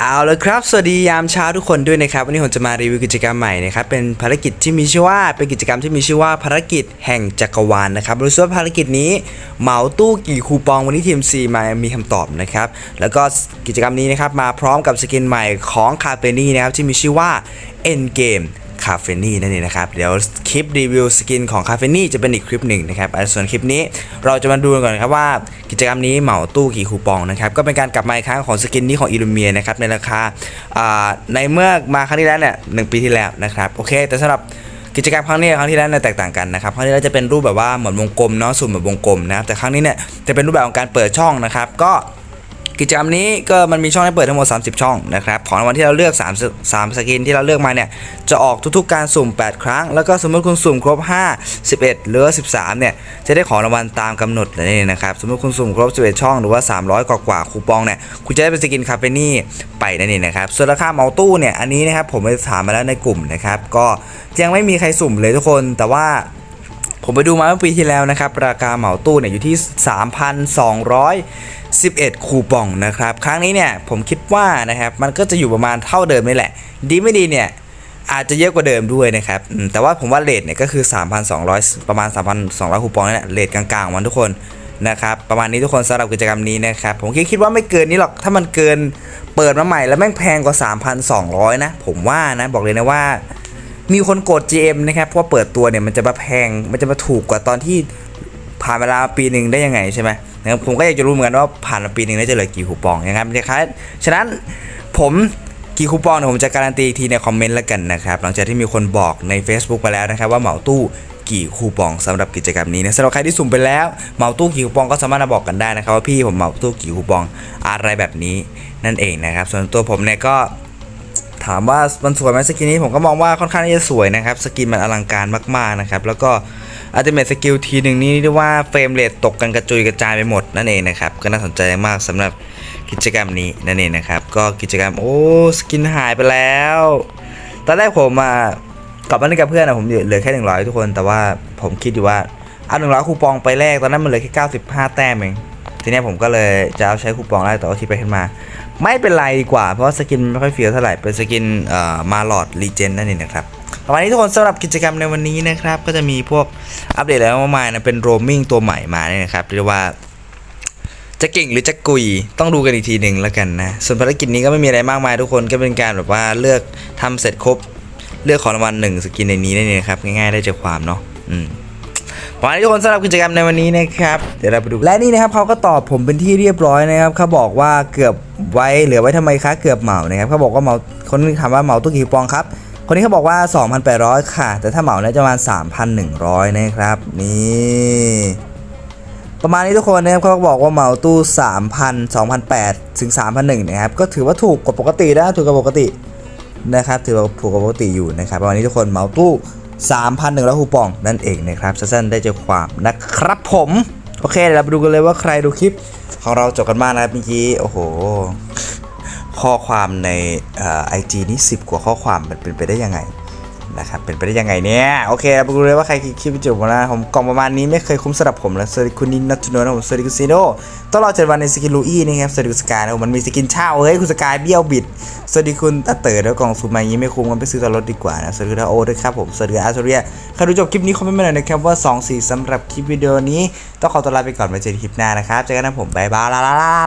เอาละครับ สวัสดียามเช้าทุกคนด้วยนะครับ วันนี้ผมจะมารีวิวกิจกรรมใหม่นะครับ เป็นภารกิจที่มีชื่อว่า เป็นกิจกรรมที่มีชื่อว่าภารกิจแห่งจักรวาลนะครับ รู้สึกว่าภารกิจนี้เหมาตู้กี่คูปองวันนี้ทีมซีมามีคำตอบนะครับ แล้วก็กิจกรรมนี้นะครับมาพร้อมกับสกินใหม่ของคาเฟนี่นะครับที่มีชื่อว่า Endgame าเฟนี่นั่นเองนะครับ เดี๋ยวคลิปรีวิวสกินของคาเฟนี่จะเป็นอีกคลิปหนึ่งนะครับส่วนคลิปนี้เราจะมาดูกันก่อนครับว่ากิจกรรมนี้เหมาตู้กี่คูปองนะครับ ก็เป็นการกลับมาอีกครั้งของสกินนี้ของอิลูเมียนะครับในราคาในเมื่อมาครั้งที่แล้วเนี่ยหนึ่งปีที่แล้วนะครับโอเค แต่สำหรับกิจกรรมครั้งนี้ครั้งที่แล้วเนี่ยแตกต่างกันนะครับครั้งที่แล้วจะเป็นรูปแบบว่าเหมือนวงกลมเนาะสุ่มแบบวงกลมนะครับแต่ครั้งนี้เนี่ยจะเป็นรูปแบบของการเปิดช่องนะครับก็ กิจกรรมนี้ก็มันมีช่องให้เปิดทั้งหมด 30 ช่องนะครับของรางวัลที่เราเลือก 3 3สกินที่เราเลือกมาเนี่ยจะออกทุกๆการสุ่ม 8 ครั้ง แล้วก็สมมติคุณสุ่มครบ 5 11 หรือว่า13 เนี่ยจะได้ของรางวัลตามกำหนดเลยนี่นะครับสมมติคุณสุ่มครบ 11 ช่องหรือว่า 300 กว่ากว่าคูปองเนี่ยคุณจะได้เป็นสกินคาเฟนี่ไปนั่นเองนะครับส่วนราคาเมาตู้เนี่ยอันนี้นะครับผมไปถามมาแล้วในกลุ่มนะครับก็ยังไม่มีใครสุ่มเลยทุกคนแต่ว่า ผมไปดูมาเมื่อปีที่แล้วนะครับ ราคาเหมาตู้เนี่ยอยู่ที่ 3,211 คูปองนะครับ ครั้งนี้เนี่ยผมคิดว่านะครับมันก็จะอยู่ประมาณเท่าเดิมนี่แหละ ดีไม่ดีเนี่ยอาจจะเยอะกว่าเดิมด้วยนะครับ แต่ว่าผมว่าเลทเนี่ยก็คือ 3,200 ประมาณ 3,200 คูปองนี่แหละเลทกลางๆวันทุกคนนะครับประมาณนี้ทุกคนสำหรับกิจกรรมนี้นะครับ ผมคิดคิดว่าไม่เกินนี้หรอกถ้ามันเกินเปิดมาใหม่แล้วแม่งแพงกว่า 3,200 นะ ผมว่านะบอกเลยนะว่า มีคนโกด GM นะครับเพราะว่าเปิดตัวเนี่ยมันจะมาแพงมันจะมาถูกกว่าตอนที่ผ่านเวลาปีหนึ่งได้ยังไงใช่ไหมนะครับผมก็อยากจะรู้เหมือนกันว่าผ่านมาปีหนึ่งได้จะเหลือกี่คูปองนะครับนะครับฉะนั้นผมกี่คูปองเนี่ยผมจะการันตีทีในคอมเมนต์แล้วกันนะครับหลังจากที่มีคนบอกใน Facebook ไปแล้วนะครับว่าเหมาตู้กี่คูปองสำหรับกิจกรรมนี้นะสำหรับใครที่สุ่มไปแล้วเหมาตู้กี่คูปองก็สามารถมาบอกกันได้นะครับว่าพี่ผมเหมาตู้กี่คูปองอะไรแบบนี้นั่นเองนะครับ ส่วนตัวผมเนี่ยก็ ถามว่ามันสวยไหมสกินนี้ผมก็มองว่าค่อนข้างที่จะสวยนะครับ สกินมันอลังการมากๆนะครับ แล้วก็อัลติเมทสกิลทีหนึ่งนี่เรียกว่าเฟรมเรทตกกันกระจุยกระจายไปหมดนั่นเองนะครับ ก็น่าสนใจมากสำหรับกิจกรรมนี้นั่นเองนะครับ ก็กิจกรรมโอ้สกินหายไปแล้ว ตอนแรกผมมากลับมาเล่นกับเพื่อนนะผมเหลือแค่หนึ่งร้อยทุกคน แต่ว่าผมคิดอยู่ว่าเอาหนึ่งร้อยคูปองไปแรกตอนนั้นมันเหลือแค่เก้าสิบห้าแต้มเอง ทีเนี้ยผมก็เลยจะเอาใช้คูปองแรกแต่ว่าคิดไปขึ้นมา ไม่เป็นไรดีกว่า เพราะว่าสกินไม่ค่อยเฟี้ยวเท่าไหร่เป็นสกินเอ่อมาลอดรีเจนนั่นเองนะครับประมาณนี้ทุกคนสำหรับกิจกรรมในวันนี้นะครับ ก็จะมีพวกอัปเดตอะไรมากมายนะเป็นโรมมิ่งตัวใหม่มาเนี่ยนะครับเรียกว่าจะเก่งหรือจะกุยต้องดูกันอีกทีหนึ่งแล้วกันนะ ส่วนภารกิจนี้ก็ไม่มีอะไรมากมายทุกคนก็เป็นการแบบว่าเลือกทำเสร็จครบ เลือกของรางวัลหนึ่งสกินในนี้นั่นเองครับ ง่ายๆได้ใจความเนาะอืม ขอบคุณทุกคนสำหรับกิจกรรมในวันนี้นะครับ เดี๋ยวเราไปดู และนี่นะครับเขาก็ตอบผมเป็นที่เรียบร้อยนะครับเขาบอกว่าเกือบไว้เหลือไว้ทำไมคะเกือบเหมานะครับเขาบอกว่าเหมาคนนึงถามว่าเหมาตู้กี่ปองครับ คนนี้เขาบอกว่า 2,800 ค่ะ แต่ถ้าเหมาเนี่ยจะประมาณ 3,100 นะครับ นี่ประมาณนี้ทุกคนนะครับเขาบอกว่าเหมาตู้ 3,000 2,800ถึง3,100นะครับก็ถือว่าถูกกว่าปกตินะถูกกว่าปกตินะครับถือว่าถูกกว่าปกติอยู่นะครับวันนี้ทุกคนเหมาตู้ 3,100คูปองนั่นเองนะครับสั้นๆได้เจอความนะครับผม โอเคเดี๋ยวเราไปดูกันเลยว่าใครดูคลิปของเราจบกันมากนะครับเมื่อกี้โอ้โห ข้อความในไอจีนี่ 10 กว่าข้อความมันเป็นไปได้ยังไง นะครับเป็นไปได้ยังไงเนี่ยโอเคเราไปดูเลยว่าใครคลิปจบมานะผมกล่องประมาณนี้ไม่เคยคุ้มสำหรับผมแล้วสวัสดีคุณนินนัทโนนะผมสวัสดีคุณซีโนต้องรอเจ็ดวันในสกินลูอี้นะครับสวัสดีคุณสกายนะผมมันมีสกินเช่าเฮ้ยคุณสกายเบี้ยวบิดสวัสดีคุณตาเต๋อแล้วกล่องสูตรมาอย่างนี้ไม่คุ้มกันไปซื้อตลอดดีกว่านะสวัสดีคุณอาโอด้วยครับผมสวัสดีอาร์เรียใครดูจบคลิปนี้คอมเมนต์มาหน่อยนะครับว่า2 4สำหรับคลิปวิดีโอนี้ต้องขอตัวลาไปก่อนไว้เจอกันคลิปหน้านะครับเจอกันนะผมบายบายลาลา